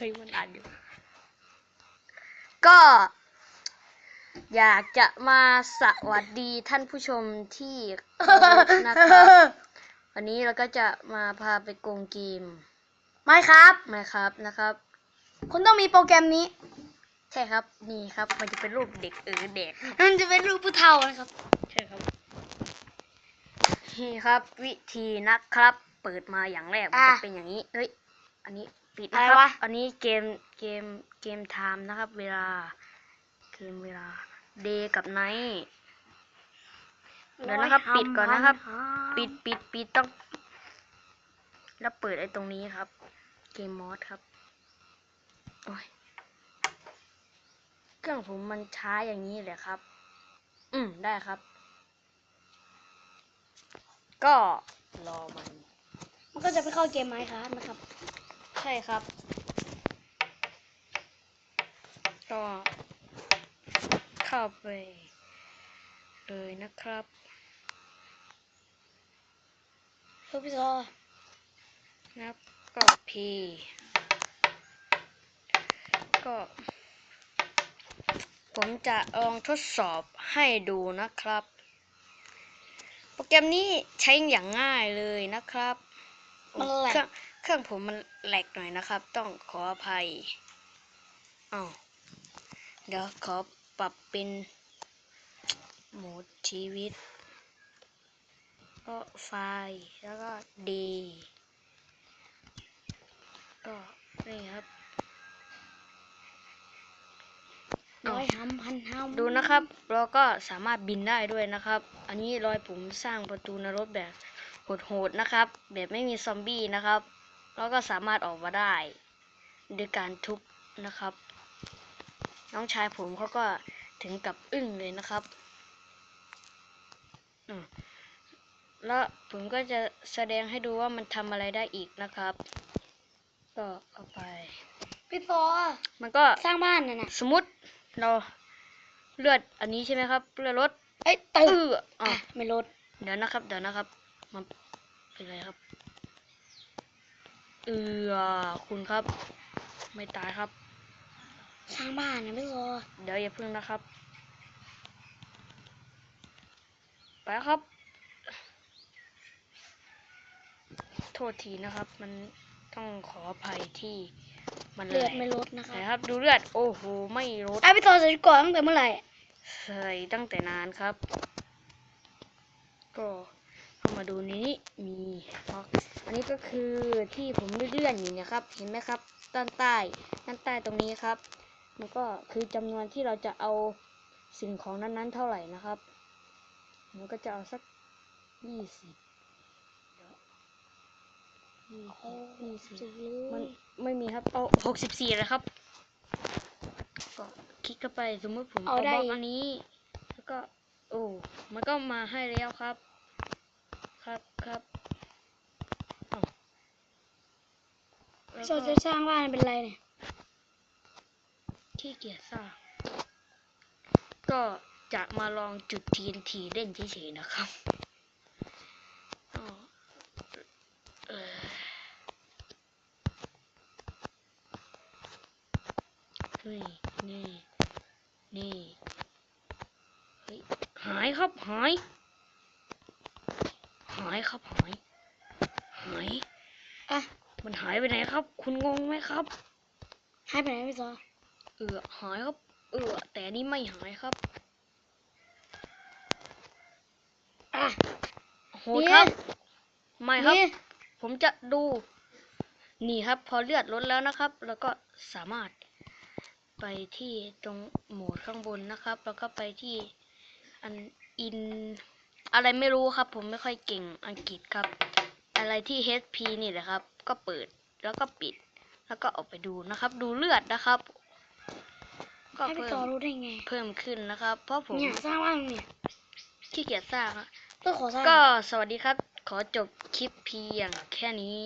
ฮ้ยมันอ่านอยู่ ก็อยากจะมาสวัสดีท่านผู้ชมที่เคารพนะครับวันนี้เราก็จะมาพาไปโกงเกมไม่ครับนะครับนะครับ คุณต้องมีโปรแกรมนี้ ใช่ครับนี่ครับ มันจะเป็นรูปเด็กเออเด็กมันจะเป็นรูปผู้เฒ่านะครับ ใช่ครับ นี่ครับ วิธีนะครับ เปิดมาอย่างแรกมันอะ จะเป็นอย่างนี้เฮ้ยอันนี้ ปิดนะครัอะไรบวะอันนี้เกมเกมเกมไทม์นะครับ เวลา เกมเวลาเดย์กับไนท์เดี๋ยวนะครับ ปิดก่อนนะครับ ปิดปิดปิดต้อง แล้วเปิดไอ้ตรงนี้ครับ เกมมอสครับโอ้ยเครื่องผมมันช้าอย่างนี้เลยครับ อืมได้ครับ ก็รอมัน มันก็จะไปเข้าเกมไมค์ครับนะครับ ใช่ครับ ก็เข้าไปเลยนะครับรูปพี่ซอนะครับก็พีก็ ผมจะลองทดสอบให้ดูนะครับ โปรแกรมนี้ใช้อย่างง่ายเลยนะครับ มันแหลเครื่กองเครื่องผมมันแหลกหน่อยนะครับ ต้องขออภัยอ้าวเดี๋ยวขอปรับเป็นโหมดชีวิต ก็ไฟล์แล้วก็ดี ก็นี่ครับร้อยห้ำพันห้ำดูนะครับ เราก็สามารถบินได้ด้วยนะครับ อันนี้รอยผมสร้างประตูนรกแบบ โหดๆนะครับ แบบไม่มีซอมบี้นะครับเราก็สามารถออกมาได้ด้วยการทุบนะครับ น้องชายผมเขาก็ถึงกับอึ้งเลยนะครับอืมแล้วผมก็จะแสดงให้ดูว่ามันทำอะไรได้อีกนะครับ ก็เอาไปพี่ซอมันก็สร้างบ้านน่ะนะสมมติเราเลือดอันนี้ใช่ไหมครับ เลือดรถเอ้ยเอตื่นออะอะไม่ลดเดี๋ยวนะครับ เดี๋ยวนะครับ มันเป็นไรครับ เออคุณครับ ไม่ตายครับสร้างบ้านนะพี่ซอเดี๋ยวอย่าพึ่งนะครับ ไปแล้วครับ โทษทีนะครับ มันต้องขออภัยที่มันเลือดแหลไม่กลดนะคไหนรับครับ ดูเลือด โอ้โห ไม่ลดไอ้พี่ซอใส่ก่อนตั้งแต่เมื่อไหร่ใส่ตั้งแต่นานครับ ก็เข้า มาดูนนี้มีบล็อกอันนี้ก็คือที่ผมเลื่อนๆอยู่นะครับ เห็นไหมครับ ด้านใต้ด้านใต้ตรงนี้ครับ มันก็คือจำนวนที่เราจะเอาสิ่งของนั้นๆ เท่าไหร่นะครับมันก็จะเอาสักยี่สิบยี่สิบมันไม่มีครับ เอาหกสิบสี่เลยครับ ก็คลิกเข้าไปสมมติผมเอาบล็อกอันนี้ แล้วก็ โอ้ มันก็มาให้แล้วครับ ครับครับอ้าวแล้วพี่ซอก็จะสร้างบ้านเป็นไรเนี่ยขี้เกียจสร้าง ก็จะมาลองจุด TNT เล่นเฉยๆนะครับอ้าวเออเฮ้ยนี่นี่เฮ้ยหายครับหายหายครับหายหายอะมันหายไปไหนครับ คุณงงไหมครับ หายไปไหนพี่ซอเออหายครับ เออ แต่อันนี่ไม่หายครับอะโหดครับนี่ไม่ครับนี่ผมจะดู นี่ครับ พอเลือดลดแล้วนะครับ แล้วก็สามารถไปที่ตรงโหมดข้างบนนะครับ แล้วก็ไปที่อันอิน อะไรไม่รู้ครับ ผมไม่ค่อยเก่งอังกฤษครับ อะไรที่ HP นี่แหละครับ ก็เปิดแล้วก็ปิด แล้วก็ออกไปดูนะครับ ดูเลือดนะครับ ก็ให้พี่เพิ่ซอมรู้ได้ไงเพิ่มขึ้นนะครับ เพราะผมเนี่ยสร้างบ้านเนี่ยขี้เกียจสร้างอะก็ขอสร้าง ก็สวัสดีครับ ขอจบคลิปเพียงแค่นี้